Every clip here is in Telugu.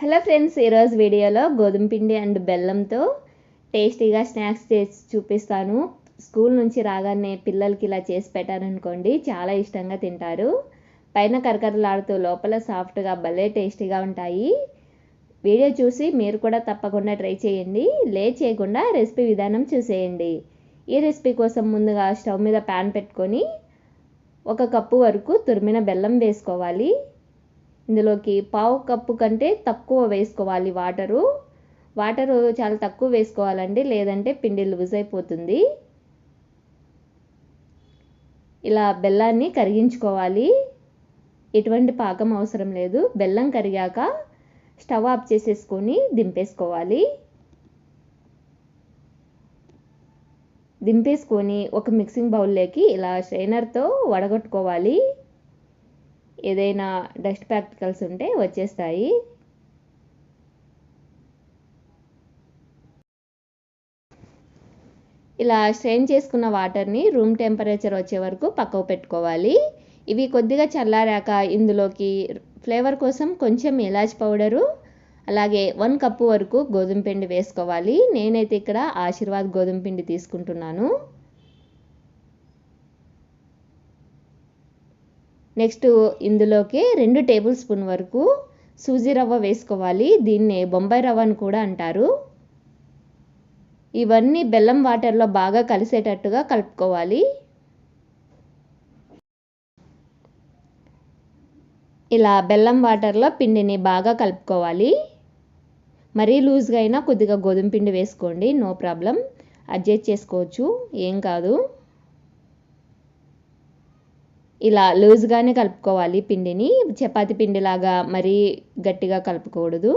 హలో ఫ్రెండ్స్ ఈరోజు వీడియోలో గోధుమ పిండి అండ్ బెల్లంతో టేస్టీగా స్నాక్స్ చేసి చూపిస్తాను. స్కూల్ నుంచి రాగానే పిల్లలకి ఇలా చేసి పెట్టారనుకోండి చాలా ఇష్టంగా తింటారు. పైన కరకరలాడుతూ లోపల సాఫ్ట్గా భలే టేస్టీగా ఉంటాయి. వీడియో చూసి మీరు కూడా తప్పకుండా ట్రై చేయండి. లే చేయకుండా రెసిపీ విధానం చూసేయండి. ఈ రెసిపీ కోసం ముందుగా స్టవ్ మీద ప్యాన్ పెట్టుకొని ఒక కప్పు వరకు తురిమిన బెల్లం వేసుకోవాలి. ఇందులోకి పావు కప్పు కంటే తక్కువ వేసుకోవాలి వాటరు. వాటరు చాలా తక్కువ వేసుకోవాలండి లేదంటే పిండి లూజ్ అయిపోతుంది. ఇలా బెల్లాన్ని కరిగించుకోవాలి. ఎటువంటి పాకం అవసరం లేదు. బెల్లం కరిగాక స్టవ్ ఆఫ్ చేసేసుకొని దింపేసుకోవాలి. దింపేసుకొని ఒక మిక్సింగ్ బౌల్లోకి ఇలా స్ట్రైనర్తో వడగొట్టుకోవాలి. ఏదైనా డస్ట్ పార్టికల్స్ ఉంటే వచ్చేస్తాయి. ఇలా స్ట్రెయిన్ చేసుకున్న వాటర్ని రూమ్ టెంపరేచర్ వచ్చే వరకు పక్కకు పెట్టుకోవాలి. ఇవి కొద్దిగా చల్లారాక ఇందులోకి ఫ్లేవర్ కోసం కొంచెం ఇలాచి పౌడరు అలాగే వన్ కప్పు వరకు గోధుమ పిండి వేసుకోవాలి. నేనైతే ఇక్కడ ఆశీర్వాద్ గోధుమ పిండి తీసుకుంటున్నాను. నెక్స్ట్ ఇందులోకి రెండు టేబుల్ స్పూన్ వరకు సూజీ రవ్వ వేసుకోవాలి. దీన్ని బొంబాయి రవ్వ అని కూడా అంటారు. ఇవన్నీ బెల్లం వాటర్లో బాగా కలిసేటట్టుగా కలుపుకోవాలి. ఇలా బెల్లం వాటర్లో పిండిని బాగా కలుపుకోవాలి. మరీ లూజ్గా అయినా కొద్దిగా గోధుమ పిండి వేసుకోండి. No problem. అడ్జస్ట్ చేసుకోవచ్చు. ఏం కాదు. ఇలా లూజ్గానే కలుపుకోవాలి పిండిని. చపాతి పిండిలాగా మరీ గట్టిగా కలుపుకూడదు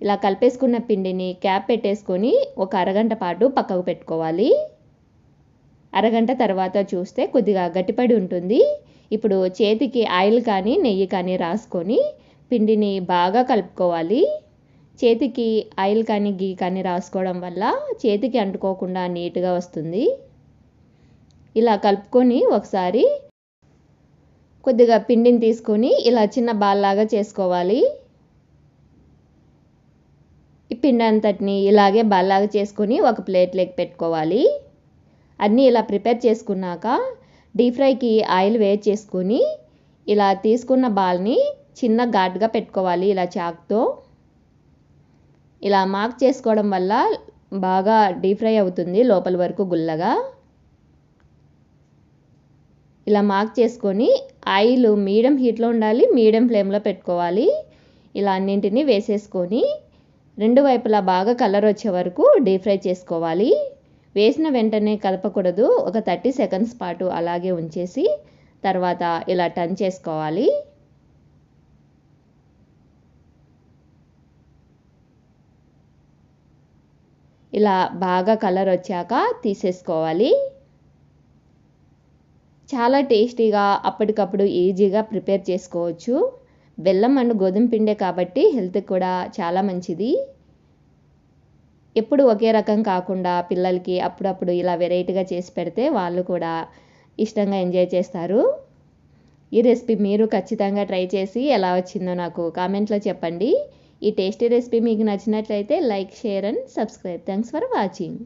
ఇలా కలిపేసుకున్న పిండిని క్యాప్ పెట్టేసుకొని ఒక అరగంట పాటు పక్కకు పెట్టుకోవాలి. అరగంట తర్వాత చూస్తే కొద్దిగా గట్టిపడి ఉంటుంది. ఇప్పుడు చేతికి ఆయిల్ కానీ నెయ్యి కానీ రాసుకొని పిండిని బాగా కలుపుకోవాలి. చేతికి ఆయిల్ కానీ గీ కానీ రాసుకోవడం వల్ల చేతికి అంటుకోకుండా నీట్గా వస్తుంది. ఇలా కలుపుకొని ఒకసారి కొద్దిగా పిండిని తీసుకొని ఇలా చిన్న బాల్ లాగా చేసుకోవాలి. ఈ పిండి అంతటిని ఇలాగే బాల్లాగా చేసుకొని ఒక ప్లేట్లోకి పెట్టుకోవాలి. అన్నీ ఇలా ప్రిపేర్ చేసుకున్నాక డీప్ ఫ్రైకి ఆయిల్ వేడి చేసుకొని ఇలా తీసుకున్న బాల్ని చిన్న ఘాటుగా పెట్టుకోవాలి ఇలా చాక్తో. ఇలా మార్క్ చేసుకోవడం వల్ల బాగా డీప్ ఫ్రై అవుతుంది లోపల వరకు గుల్లగా. ఇలా మార్క్ చేసుకొని ఆయిల్ మీడియం హీట్లో ఉండాలి మీడియం ఫ్లేమ్లో పెట్టుకోవాలి. ఇలా అన్నింటినీ వేసేసుకొని రెండు వైపులా బాగా కలర్ వచ్చే వరకు డీప్ ఫ్రై చేసుకోవాలి. వేసిన వెంటనే కలపకూడదు. ఒక థర్టీ సెకండ్స్ పాటు అలాగే ఉంచేసి తర్వాత ఇలా టర్న్ చేసుకోవాలి. ఇలా బాగా కలర్ వచ్చాక తీసేసుకోవాలి. చాలా టేస్టీగా అప్పటికప్పుడు ఈజీగా ప్రిపేర్ చేసుకోవచ్చు. బెల్లం అండ్ గోధుమ పిండే కాబట్టి హెల్త్కి కూడా చాలా మంచిది. ఎప్పుడు ఒకే రకం కాకుండా పిల్లలకి అప్పుడప్పుడు ఇలా వెరైటీగా చేసి పెడితే వాళ్ళు కూడా ఇష్టంగా ఎంజాయ్ చేస్తారు. ఈ రెసిపీ మీరు ఖచ్చితంగా ట్రై చేసి ఎలా వచ్చిందో నాకు కామెంట్లో చెప్పండి. ఈ టేస్టీ రెసిపీ మీకు నచ్చినట్లయితే like share and subscribe. Thanks for watching.